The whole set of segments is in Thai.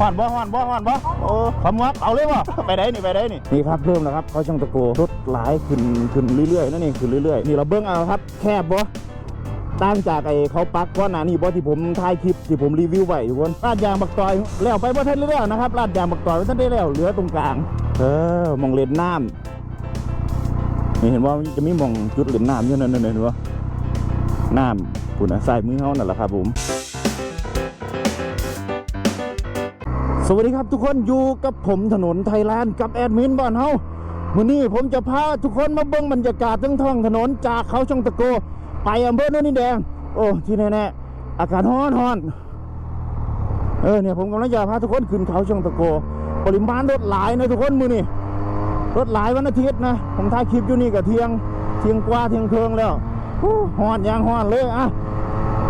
ฮ้อนบ่ฮ้อนบ่ฮ้อนบ่โอ้ขมวักเอาเลยบ่ไปได้นี่ไปได้นี่นี่ครับเริ่มแล้วครับเขาช่างตะโกรถหลายขึ้นขึ้นเรื่อยๆนั่นเองขึ้นเรื่อยๆนี่เราเบิ้งเอาครับ แคบบ่ต่างจากไอ้เขาปักก้อนหนานี่บ่ที่ผมถ่ายคลิปที่ผมรีวิวไว้ทุกคนลาดยางบักตอยแล้วไปบ่ทันเรื่อยๆนะครับลาดยางบักตอยบ่ทันได้แล้วเหลือตรงกลาง เออมองเล่นน้ำนี่เห็นว่าจะมีหมองจุดเล่นน้ำอยู่นั่นนั่นเห็นว่าน้ำคุณนะใส่มือเขานั่นแหละครับผม สวัสดีครับทุกคนอยู่กับผมถนนไทยแลนด์กับแอดมินบ้านเฮาวันนี้ผมจะพาทุกคนมาเบิ่งบรรยากาศทั้งท้องถนนจากเขาช่องตะโก ไปอำเภอโนนดินแดง โอ้ที่แน่ๆอากาศร้อนร้อนเออเนี่ยผมกำลังจะพาทุกคนขึ้นเขาช่องตะโก ปริมาณรถหลายนะทุกคนมือนี่รถหลายวันอาทิตย์นะผมถ่ายคลิปอยู่นี่กับเที่ยงเที่ยงกว่าเที่ยงเคืองแล้วฮู้ฮ้อนยางฮ้อนเลยอะ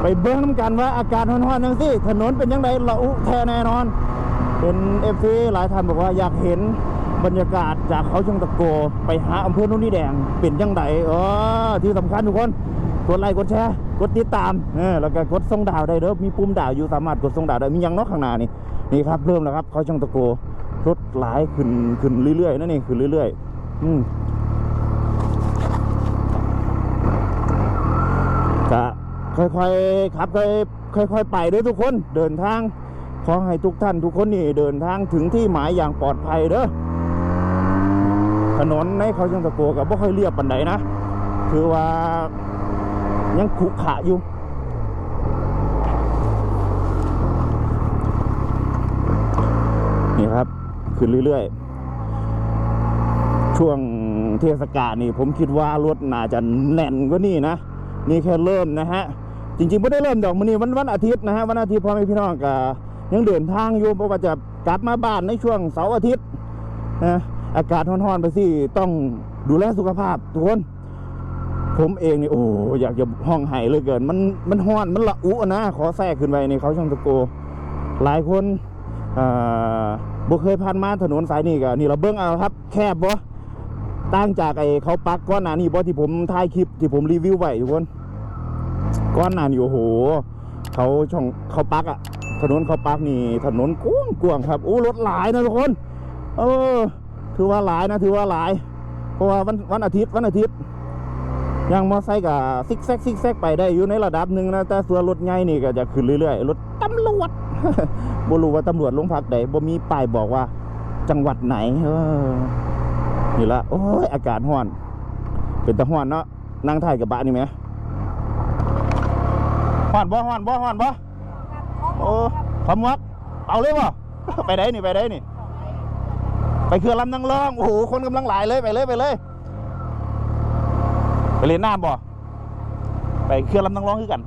ไปเบิ่งน้ำกันว่า อากาศร้อนๆจังสิถนนเป็นยังไงละอุแท้แน่นอน เป็นเอฟซีหลายท่านบอกว่าอยากเห็นบรรยากาศจากเขาช่างตะโก ไปหาอำเภอโนุ่นนี่แดงเป็นยังไงเออที่สำคัญทุกคนกดไลค์กดแชร์กดติดตามเออแล้วก็กดส่งดาวได้เด้อมีปุ่มดาวอยู่สามารถกดส่งดาวได้มียังนอกข้างหน้านี่นี่ครับเริ่มแล้วครับเขาช่างตะโกรถหลายขึ้นขึ้นเรื่อยๆนั่นเองขึ้นเรื่อยๆ อืมจะค่อยๆครับค่อยค่อยๆไปด้อทุกคนเดินทาง ขอให้ทุกท่านทุกคนนี่เดินทางถึงที่หมายอย่างปลอดภัยเด้อถนนในเขาช่างตะโกกับบ่ค่อยเรียบปันใดนะคือว่ายังขุขะอยู่นี่ครับขึ้นเรื่อยๆ ช่วงเทศกาลนี่ผมคิดว่ารถน่าจะแน่นกว่านี่นะ นี่แค่เริ่มนะฮะ จริงๆไม่ได้เริ่มดอกมันนี่วันวันอาทิตย์นะฮะ วันอาทิตย์พ่อแม่พี่น้องก็ ยังเดินทางอยู่เพราะว่าจะกลับมาบ้านในช่วงเสาร์อาทิตย์นะอากาศร้อนๆไปสิต้องดูแลสุขภาพทุกคนผมเองนี่โอ้อยากจะห้องไห้เลยเกิน มันมันห้อนมันละอุนะ ขอแทรกขึ้นไปในเขาช่างตะโก หลายคนอ่าบ่เคยผ่านมาถนนสายนี้ก็นี่เราเบิ้งเอาครับ แคบบ่ต่างจากไอ้เขาปักก้อนหนานี่บ่ที่ผมถ่ายคลิปที่ผมรีวิวไว้ทุกคนก้อนหนานี่โอ้โห เขาช่องเขาปักอะ ถนนเขาปักนี่ถนนกว้างกวางครับอู้รถหลายนะทุกคน เออ ถือว่าหลายนะถือว่าหลาย เพราะว่าวันวันอาทิตย์วันอาทิตย์ยังมอไซค์กับซิกแซกซิกแซกไปได้อยู่ในระดับหนึ่งนะแต่ส่วนรถใหญ่นี่ก็จะขึ้นเรื่อยๆรถตำรวจบรู้ว่าตำรวจลงพักใดบ่มีป้ายบอกว่า จังหวัดไหนเออนี่ละโอ้ยอากาศร้อน เป็นตะร้อนเนาะนั่งถ่ายกับบะนี่ไหมร้อนบ่ร้อนบ่ร้อนบ่ โอ้ขมวักเอาเลยบ่ไปได้นี่ไปได้นี่ ไปเครือลำนังรองโอ้โหคนกำลังหลายเลยไปเลยไปเลยไปเล่นน้ำบ่ไปเครื่องลำนังร้องคือกัน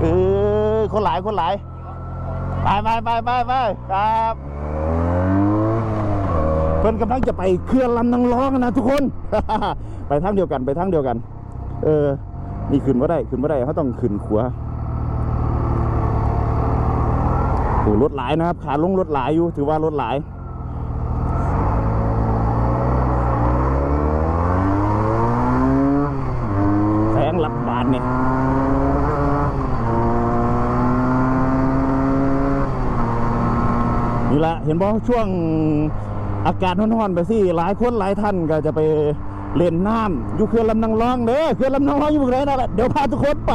เออคนหลายคนหลายไปไปไปไปไปครับเพิ่นกำลังจะไปเครื่องลำนังร้องนะทุกคน ไปทางเดียวกันไปทางเดียวกัน เออนี่ขึ้นว่าได้ขึ้นว่าได้เขาต้องขึ้นขัวโอ้รถหลายนะครับ ขาลงรถหลายอยู่ ถือว่ารถหลายแสงหลับบานเนี่ยนี่ละเห็นบอกช่วงอากาศร้อนๆไปสิหลายคนหลายท่านก็จะไป เล่นน้ำอยู่เขื่อนลำนางรองเด้อเขื่อนลำนางรองอยู่ตรงไหนนั่นแหละเดี๋ยวพาทุกคนไป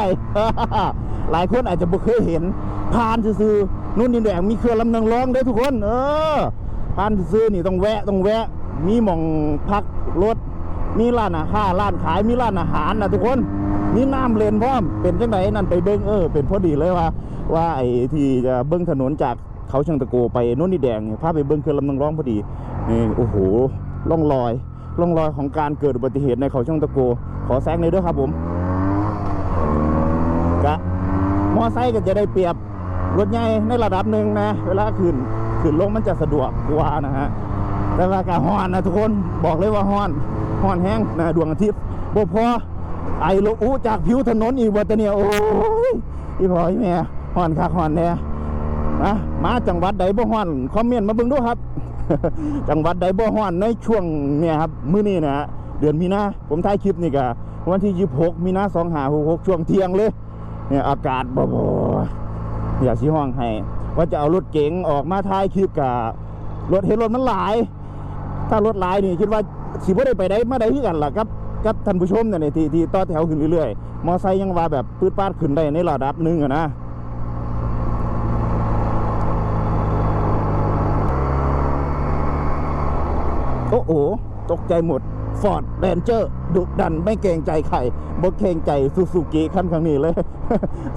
หลายคนอาจจะบ่เคยเห็นผ่านซื่อๆนู่นนี่แดงมีเขื่อนลำนางรองเด้อทุกคน เออผ่านซื่อๆนี่ต้องแวะต้องแวะ มีหม่องพักรถมีร้านอาหารร้านขายมีร้านอาหารนะทุกคนมีน้ำเลนพร้อมเป็นจังไดนั่นไปเบิ้งเออเป็นพอดีเลยว่า ว่าไอ้ที่จะเบิ้งถนนจากเขาเชิงตะโกไปโน่นนี่แดงเนี่ยพาไปเบิ้งเขื่อนลำนางรองพอดีนี่โอ้โหล่องรอย ล่องรอยของการเกิดอุบัติเหตุในเขาเชิงตะโก ขอแซงเลยด้วยครับผมกะมอไซค์ก็จะได้เปรียบรถใหญ่ในระดับหนึ่งนะ เวลาขึ้นขึ้นลงมันจะสะดวกกว่านะฮะแต่ว่ากะฮอนนะทุกคนบอกเลยว่าฮอนฮอนแห้งนะดวงอาทิตย์บ่พอไอโลอุจากผิวถนนอีกวัตเนี่ยโอ้ยอีพออีแม่ฮอนคักฮอนแน่นะมาจังหวัดใดบ่ฮอนคอมเมนต์มาเบิ่งดูครับ จังหวัดใดบ่ฮ้อนในช่วงเนี่ยครับมื้อนี้นะฮะเดือนมีนาผมถ่ายคลิปนี่ก็วันที่ 26 มีนา2566 ช่วงเที่ยงเลยเนี่ยอากาศบ่บ่อยากสิห้องให้ว่าจะเอารถเก๋งออกมาท้ายคลิปกับรถเห็นรถมันหลาย ถ้ารถหลายนี่คิดว่าสิบ่ได้ไปได้มาได้ที่กันล่ะครับกับท่านผู้ชมเนี่ยที่ที่ต่อแถวขึ้นเรื่อยๆมอไซค์ยังว่าแบบปืดปาดขึ้นได้ในระดับหนึงอะนะ โอ้โหตกใจหมดฟอร์ดแรนเจอร์ดุดันไม่เกรงใจใครบ่เกรงใจซูซูกิขั้นข้างนี้เลย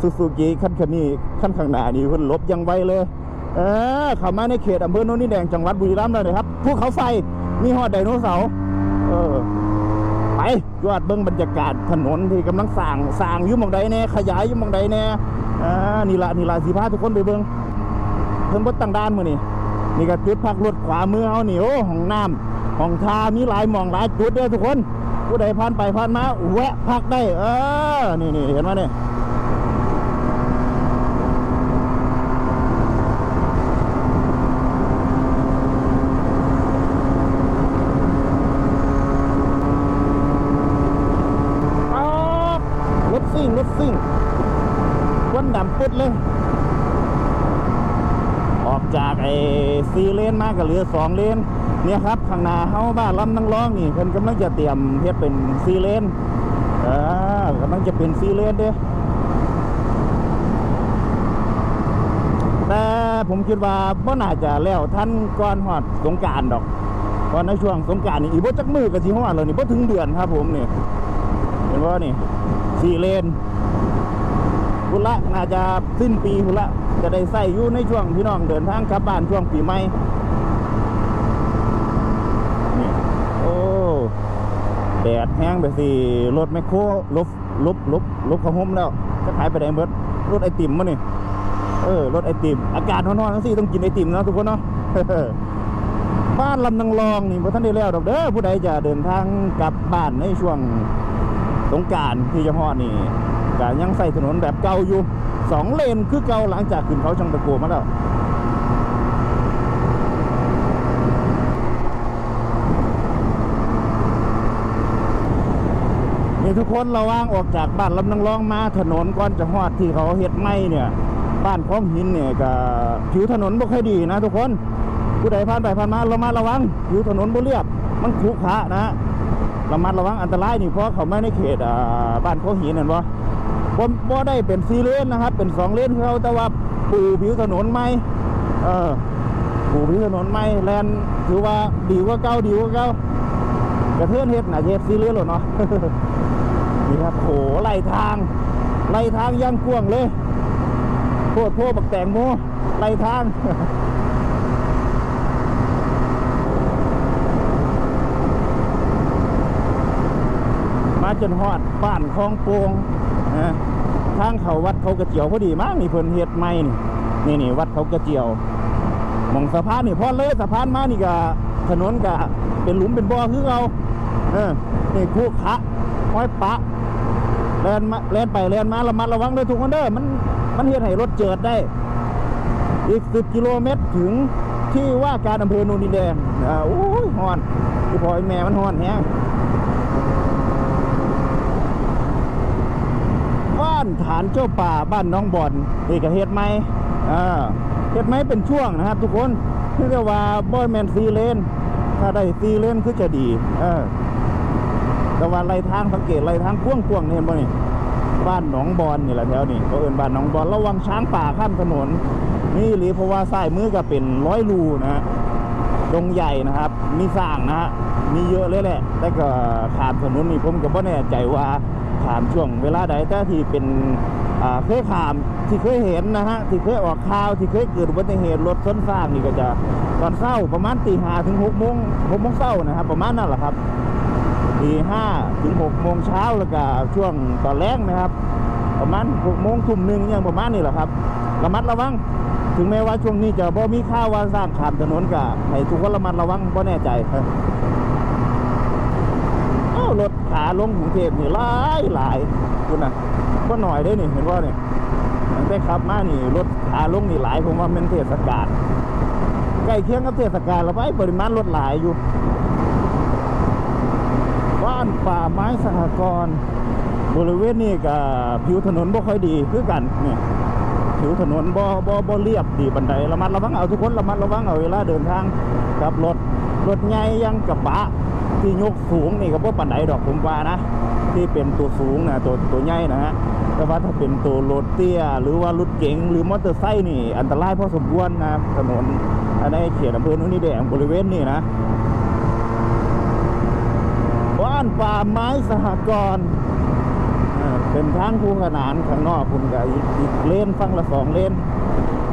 ซูซูกิขั้นข้างนี้ขั้นข้างหน้านี่เพิ่นลบยังไวเลยเออข้ามาในเขตอำเภอโนนนี่แดงจังหวัดบุรีรัมย์เลยนะครับภูเขาไฟมีฮอดไดโนเสาร์เออไปยอดเบิ้งบรรยากาศถนนที่กำลังสร้างสร้างยู่มองใดแน่ขยายยู่มองใดแน่อ่านี่ละนี่ละสิพาทุกคนไปเบิ้งเพิ่นบ่ตั้งด่านมือนี้นี่ก็จุดพักรถขวามือเฮานี่โอ้ห้องน้ำ ห้องทามีหลายหม่องหลายจุดเด้อทุกคน ผู้ใดผ่านไปผ่านมาแวะพักได้ เออ นี่นี่เห็นไหมเนี่ยซิ่งรถซิ่งควันดำปุ๊ดเลย ออกจากไอ้ซีเลนมาก็เหลือสองเลน เนี่ยครับข้างหน้าเฮาบ้านลำนังร้องนี่เพิ่นกำลังจะเตรียมเฮ็ดเป็นซีเลนเออกำลังจะเป็นซีเลนเด้แต่ผมคิดว่าบ่น่าจะแล้วท่านก่อนฮอดสงการดอกเพราะในช่วงสงการนี่อีกบ่จักมือก็สิฮอดแล้วนี่บ่ถึงเดือนครับผมนี่เห็นบ่นี่ซีเลนพุ่นละน่าจะสิ้นปีพุ่นละจะได้ใส่อยู่ในช่วงพี่น้องเดินทางกลับบ้านช่วงปีใหม่นี่โอ้ แดดแห้งไปสิรถแมคโครลบลบลบลบเขาห่มแล้วจะขายไปไหนเบิดรถไอติมมานี่เออรถไอติม อากาศร้อนๆทั้งสี่ต้องกินไอติมนะทุกคนเนาะบ้านลำนังรองนี่บ่ท่านได้แล้วดอกเด้อผู้ใดจะเดินทางกลับบ้านในช่วงสงการที่เฉพาะนี่ก็ยังใส่ถนนแบบเก่าอยู่สองเลนคือเก่าหลังจากขึ้นเขาช่างตะโกมาแล้ว นี่ทุกคนระว่างออกจากบ้านลำนังร้องมาถนนก่อนจะฮอดที่เขาเฮ็ดไม่เนี่ย บ้านคลองหินเนี่ยก็ผิวถนนบ่ค่อยดีนะ ทุกคนผู้ใดผ่านไปผ่านมาเระมัดระวังผิวถนนบ่เรียบ มันขรุขระนะระมัดระวังอันตรายนี่เพราะเขาไม่ในเขตอ่าบ้านโคหินนั่นวะบ่บ่ได้เป็นซีเลนนะครับ เป็นสองเลนเขาแต่ว่าปูผิวถนนไหมเออปูผิวถนนไหมแลนถือว่าดีกว่าเก่าดีกว่าเก่ากระเทือนเฮ็ดน่ะเฮ็ดซีเลนหรอเนาะ นี่ครับโหไหลทางไหลทางย่างกว้างเลยโคตรโพบักแตงโมไหลทางมาจนฮอดบ้านคลองโปงนะทางเขาวัดเขากระเจียวพอดีมากนี่เพิ่นเฮ็ดใหม่นี่นี่นี่วัดเขากระเจียวมองสะพานนี่พอเลยสะพานมานี่ก็ถนนก็เป็นหลุมเป็นบ่อคือเราเออนี่คูขะห้อยปะ แล่นมาแล่นไปแล่นมาระมัดระวังด้วยทุกคนเด้อมันมันเฮ็ดให้รถเจิดได้ อีก 10 กิโลเมตรถึงที่ว่าการอำเภอโนนดินแดงอ่าโอ้ยฮอนที่พอไอ้แม่มันฮอนแฮงบ้านฐานเจ้าป่าบ้านน้องบอนนี่ก็เฮ็ดไหมอ่าเฮ็ดไหมเป็นช่วงนะครับทุกคนคือจะว่าบ่แมนซีเลนถ้าได้ซีเลนคือจะดี เออ แต่ว่าไหลทางสังเกตไหลทางกว้างๆนี่เห็นบ่นี่บ้านหนองบอนนี่แหละแถวนี้เขาเอิ้นบ้านหนองบอนระวังช้างป่าข้ามถนน นี่หรือเพราะว่าซ้ายมือก็เป็นร้อยรูนะฮะดงใหญ่นะครับ มีสร้างนะฮะมีเยอะเลยแหละ แต่ก็ขามถนนนี่ผมก็บ่แน่ใจว่าขามช่วงเวลาใดแต่ที่เป็นอ่าเคยขามที่เคยเห็นนะฮะที่เคยออกข่าวที่เคยเกิดอุบัติเหตุรถชนสร้างนี่ก็จะตอนเช้าประมาณตีห้าถึงหกโมงหกโมงเช้านะครับ ประมาณนั่นแหละครับ ตีห้าถึงหกโมงเช้าแล้วก็ช่วงตอนแรกนะครับ ประมาณหกโมงทุ่มหนึ่งอย่างประมาณนี้แหละครับระมัดระวังถึงแม้ว่าช่วงนี้จะบ่มีข่าวว่าสร้างขามถนนกะให้ทุกคนระมัดระวังบ่แน่ใจเออเอ้ารถขาลงกรุงเทพนี่หลายหลายคุณน่ะก็หน่อยเด้นี่เห็นว่าเนี่ยตั้งแต่ขับมานี่รถขาลงนี่หลายผมว่าเป็นเทศกาลใกล้เคียงกับเทศกาลแล้วไปปริมาณรถหลายอยู่านป่าไม้สหกรณ์บริเวณนี้กับผิวถนนบ่ค่อยดีคือกันเนี่ยผิวถนนบ่บ่บ่เรียบดีบันไดระมัดระวังเอาทุกคนระมัดระวังเอาเวลาเดินทางกับรถรถใหญ่ยังกระบะที่ยกสูงนี่ก็บ่ปันไดดอกผมว่านะ ที่เป็นตัวสูงนะตัวตัวใหญ่นะฮะแต่ว่าถ้าเป็นตัวรถเตี้ย หรือว่ารถเก๋งหรือมอเตอร์ไซค์นี่ อันตรายพอสมควรนะถนนอันในเขตอำเภอนุ่นนี่แดงบริเวณนี้นะานป่าไม้สหกรณ์เป็นทางคู่ขนานข้างนอกคุณกับอีกอีกเลนฟังละสองเลน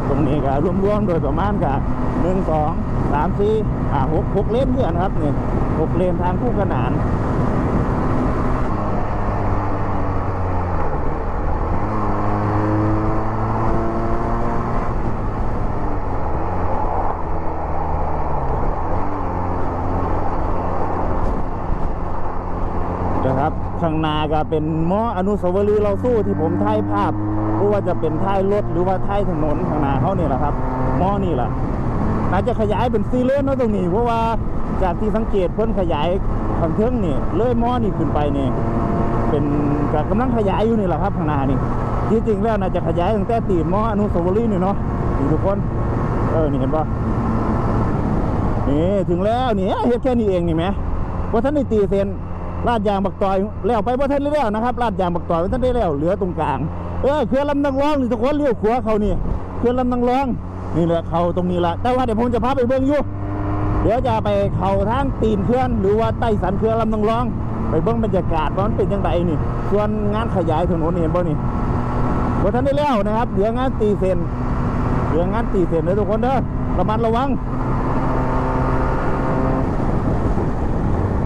ตรงนี้ก็รวมๆโดยประมาณกับหนึ่งสองสามสี่อ่าหกหกเลนเพื่อนครับนี่หกเลนทางคู่ขนาน นะครับข้างหน้า ก็เป็นมออนุสาวรีย์เราสู้ที่ผมถ่ายภาพหรือว่าจะเป็นถ่ายรถหรือว่าถ่ายถนนข้างหน้าเขาเนี่ยแหละครับมอนี่แหละน่าจะขยายเป็นซีเลนเนาะตรงนี้ เพราะว่าจากที่สังเกตเพิ่นขยายข้างเทิงนี่เลยมอนี่ขึ้นไปนี่เป็นกำลังขยายอยู่นี่แหละครับข้างหน้านี่ที่จริงแล้วน่าจะขยายตั้งแต่ตีนมออนุสาวรีย์นี่เนาะทุกคนเออนี่เห็นปะนี่ถึงแล้วนี่เฮ็ดแค่นี้เองนี่ไหมว่าท่านได้ตีเซน ดยางบักตอยแล้วไปบ่ทันได้แล้วนะครับลาดยางบักตอยบ่ทันได้แล้วเหลือตรงกลางเออเขื่อนลำนางรองนี่ทุกคนเลี้ยวขวาเขานี่เขื่อนลำนางรองนี่แหละเขาตรงนี้ละแต่ว่าเดี๋ยวผมจะพาไปเบิ่งอยู่เดี๋ยวจะไปเขาทางตีนเขื่อนหรือว่าใต้สันเขื่อนลำนางรอง ไปเบิ่งบรรยากาศว่ามันเป็นยังไงนี่ ส่วนงานขยายถนนนี่เห็นบ่นี่บ่ทันได้แล้วนะครับเหลืองานตีเซนเหลืองานตีเซนเลยทุกคนเด้อระมัดระวัง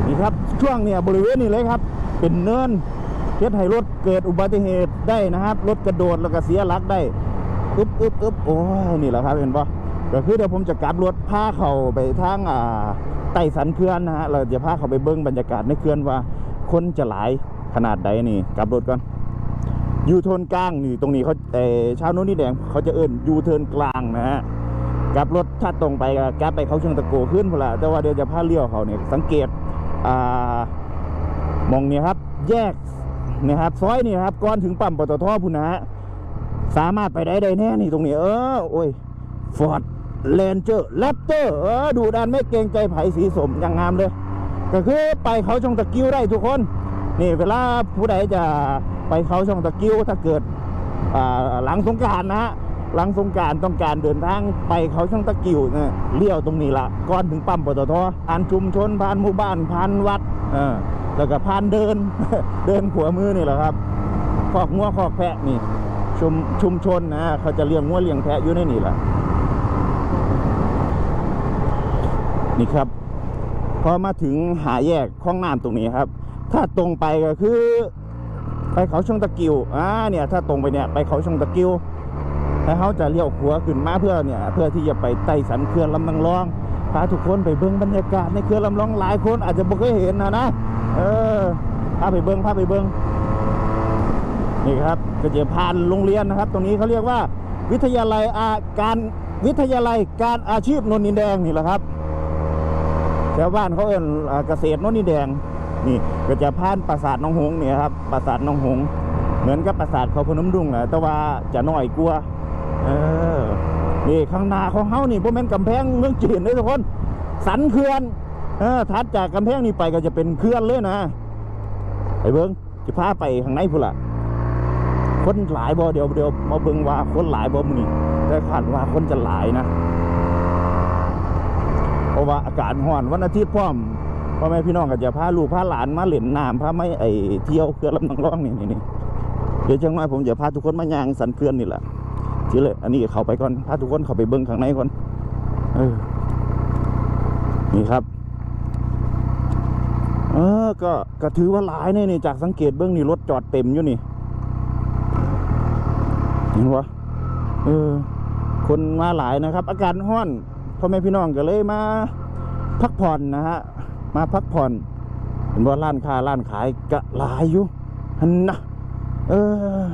นี่ครับ ช่วงเนี่ยบริเวณนี้เลยครับ เป็นเนินเฮ็ดให้รถเกิดอุบัติเหตุได้นะครับ รถกระโดดแล้วก็เสียหลักได้อึบอึบอึบโอ้ยนี่แหละครับเห็นปะก็คือเดี๋ยวผมจะกลับรถพาเขาไปทางอ่าไต่สันเขื่อนนะฮะเราจะพาเขาไปเบิ้งบรรยากาศในเขื่อนว่าคนจะหลายขนาดใดนี่กลับรถก่อนยูเทิร์นกลางนี่ตรงนี้เขาเอชาวโน้นนี่แดงเขาจะเอิ้นยูเทิร์นกลางนะฮะกลับรถชัดตรงไปก็กลับไปเขาเชิงตะโกขึ้นพนละแต่ว่าเดี๋ยวจะพาเลี้ยวเขาเนี่ยสังเกต อ่ามองเนี่ยครับ แยกนะครับซอยนี่ครับก่อนถึงปั๊มปตทพุนะฮะสามารถไปได้ได้แน่นี่ตรงนี้ เออโอ้ยฟอร์ดเลนเจอร์แรปเตอร์เออดูดันไม่เกรงใจไผ่สีสมอย่างงามเลย ก็คือไปเขาช่องตะกิ้วได้ทุกคน นี่เวลาผู้ใดจะไปเขาช่องตะกิ้วถ้าเกิดหลังสงการนะฮะ หลังสงการต้องการเดินทางไปเขาช่างตะกิวเนี่ยเลี้ยวตรงนี้ละก่อนถึงปั๊มปตทผ่านชุมชนผ่านหมู่บ้านผ่านวัดเออแล้วก็ผ่านเดินเดินขวมือนี่แหละครับคอกงัวคอกแพะนี่ชุมชุมชนนะเขาจะเลี้ยงงัวเลี้ยงแพะอยู่ในนี่แหละนี่ครับพอมาถึงหาแยกคลองน้ำตรงนี้ครับ ถ้าตรงไปก็คือ ไปเขาช่องตะกิวอ่าเนี่ย ถ้าตรงไปเนี่ยไปเขาช่องตะกิว แล้วเขาจะเลี้ยวขวาขึ้นมาเพื่อเนี่ยเพื่อที่จะไปไต่สันเขื่อนลำนางรองพาทุกคนไปเบิ้งบรรยากาศในเขื่อนลำนางหลายคนอาจจะบ่เคยเห็นนะนะเออพาไปเบิ้งพาไปเบิ้งนี่ครับก็จะผ่านโรงเรียนนะครับ ตรงนี้เขาเรียกว่าวิทยาลัยอาการวิทยาลัยการอาชีพนนทินแดงนี่แหละครับแถวบ้านเขาเอิ้นเกษตรโนนนี่แดงนี่ก็จะผ่านปราสาทน้องหงส์เนี่ยครับปราสาทน้องหงส์เหมือนกับปราสาทเขาพนมดุงแหละแต่ว่าจะน้อยกว่า เออนี่ข้างหน้าของเฮานี่พวกแม่นกำแพงเมืองจีนเลยทุกคน สันเขื่อนเออถัดจากกำแพงนี้ไปก็จะเป็นเขื่อนเลยนะไปเบิ้งจะพาไปข้างในพุ่นละคนหลายบ่เดี๋ยวเดี๋ยวมาเบิ้งว่าคนหลายบ่มื้อนี้แต่คาดว่าคนจะหลายนะ เพราะว่าอากาศร้อนวันอาทิตย์พร้อมพ่อแม่พี่น้องก็จะพาลูกพาหลานมาเล่นน้ำพาไม่ไอเที่ยวเขื่อนลำนางร่องนี่นี่เดี๋ยวจังหวะผมจะพาทุกคนมาย่างสันเขื่อนนี่แหละ ทีเลยอันนี้เขาไปก่อนพาทุกคนเขาไปเบิ้งข้างในก่อนเออนี่ครับ เออก็ก็ถือว่าหลายเนี่ยนี่จากสังเกตเบื้องนี่รถจอดเต็มอยู่นี่เห็นวะเออ คนมาหลายนะครับ อากาศร้อนพ่อแม่พี่น้องก็เลยมา พักผ่อนนะฮะ มาพักผ่อนเห็นว่าร้านค้าร้านขายก็หลายอยู่หันนะเออ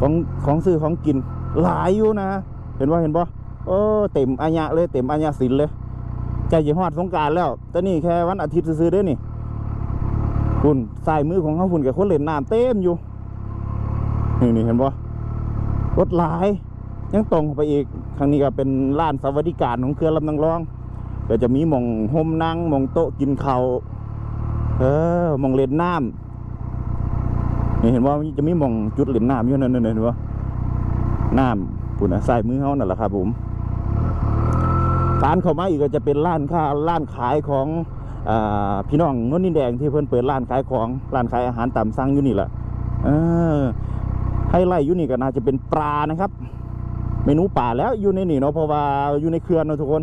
ของของซื้อของกิน หลายอยู่นะ เห็นว่าเห็นป่โอ้เต็มอาญะเลยเต็มอาญะสินเลยใจจะฮอดสงการแล้วแต่นี่แค่วันอาทิตย์ซื้อๆด้อนี่คุณสายมือของเขาฝุ่นกับคนเล่นน้ำเต็มอยู่นี่นี่เห็นป่รถหลายยังตรงเข้าไปอีกทางนี้ก็เป็นร้านสวัสดิการของเครือลำนางรองก็จะมีมองโฮมนั่งมองโต๊ะกินข้าวเออมองเล่นน้ำนี่เห็นว่าจะมีมองจุดเล่นน้ำอยู่นั่นนั่นเห็นว่า น้ำปุ่นนะใส่มือเขานั่นแหละครับผมร้านเข้ามาอีกก็จะเป็นร้านค้าร้านขายของอพี่น้องนนนินแดงที่เพิ่นเปิดร้านขายของร้านขายอาหารตามสั่งอยู่นี่แหละเออไฮไลท์อยู่นี่ก็น่าจะเป็นปลานะครับ เมนูป่าแล้วอยู่ในนี่เนาะเพราะว่าอยู่ในเขื่อนเนาะทุกคน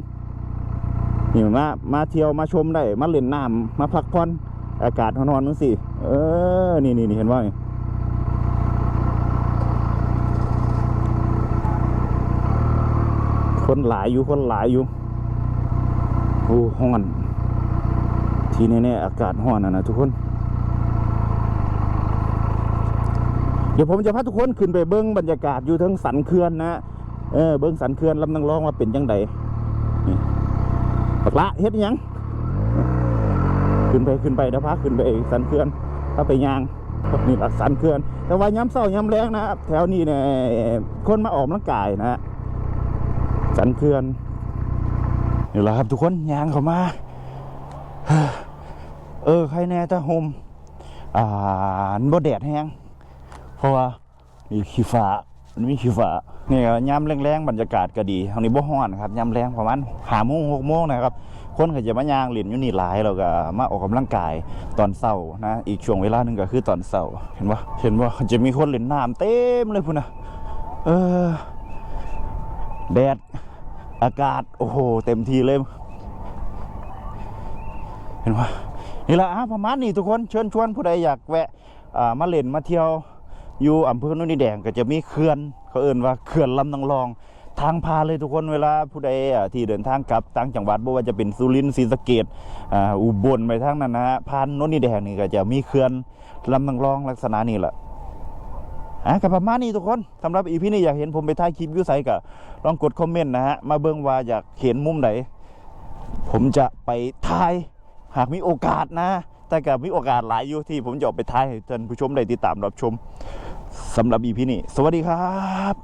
นี่มามาเที่ยวมาชมได้มาเล่นน้ำมาพักผ่อนอากาศนอนๆนั่นสิเออนี่นี่นี่เห็นว่าไง คนหลายอยู่คนหลายอยู่โอ้ห้อนที่แน่ๆอากาศห้อนนะนะทุกคน เดี๋ยวผมจะพาทุกคนขึ้นไปเบิ้งบรรยากาศอยู่ทั้งสันเขื่อนนะเออเบิ้งสันเขื่อนลำนังร้องว่าเป็นยังไงนี่ปักละเฮ็ดยังขึ้นไปขึ้นไปนะพาขึ้นไปสันเขื่อนถ้าไปยางนี่หลักสันเขื่อน แต่ว่าย้ำเศร้าย้ำแรงนะครับแถวนี้เนี่ยคนมาออกกำลังกายนะฮะ สันเขื่อนนี่แหละครับทุกคนยางเข้ามา เออ ใครแน่ถ้าโฮมอ่านบ่แดดแห้งเพราะว่ามีขี้ฟ้ามีขี้ฟ้านี่ก็ยามแรงๆบรรยากาศก็ดีทางนี้บ่ฮ้อนครับยามแรงประมาณหาโมงหกโมงนะครับ คนก็จะมายางเล่นอยู่นี่หลายแล้วก็มาออกกำลังกายตอนเช้านะ อีกช่วงเวลาหนึงก็คือตอนเช้าเห็นว่าเห็นว่าจะมีคนเล่นน้ำเต็มเลยพุ่นนะเออ แดด อากาศ โอ้โห เต็มทีเลย เห็นว่านี่แหละอะประมาณนี้ทุกคน เชิญชวนผู้ใดอยากแวะมาเล่นมาเที่ยว อยู่อำเภอโน่นนี่แดงก็จะมีเขื่อน เขาเอ่นว่าเขื่อนลำนางรอง ทางพาเลยทุกคนเวลาผู้ใดที่เดินทางกลับต่างจังหวัดบ่ว่าจะเป็นสุรินทร์ศรีสะเกดอ่าอุบลไปทางนั้นนะฮะผ่านโน่นนี่แดงนี่ก็จะมีเขื่อนลำนางรองลักษณะนี้แหละ อะกับประมาณนี้ทุกคนสำหรับอีพีนี้อยากเห็นผมไปถ่ายคลิปอยูไซก็ลองกดคอมเมนต์นะฮะมาเบิ้งว่าอยากเห็นมุมไหนผมจะไปถ่ายหากมีโอกาสนะ แต่กับมีโอกาสหลายอยู่ที่ผมจะออกไปถ่ายให้ท่านผู้ชมได้ติดตามรับชมสำหรับอีพีนี้สวัสดีครับ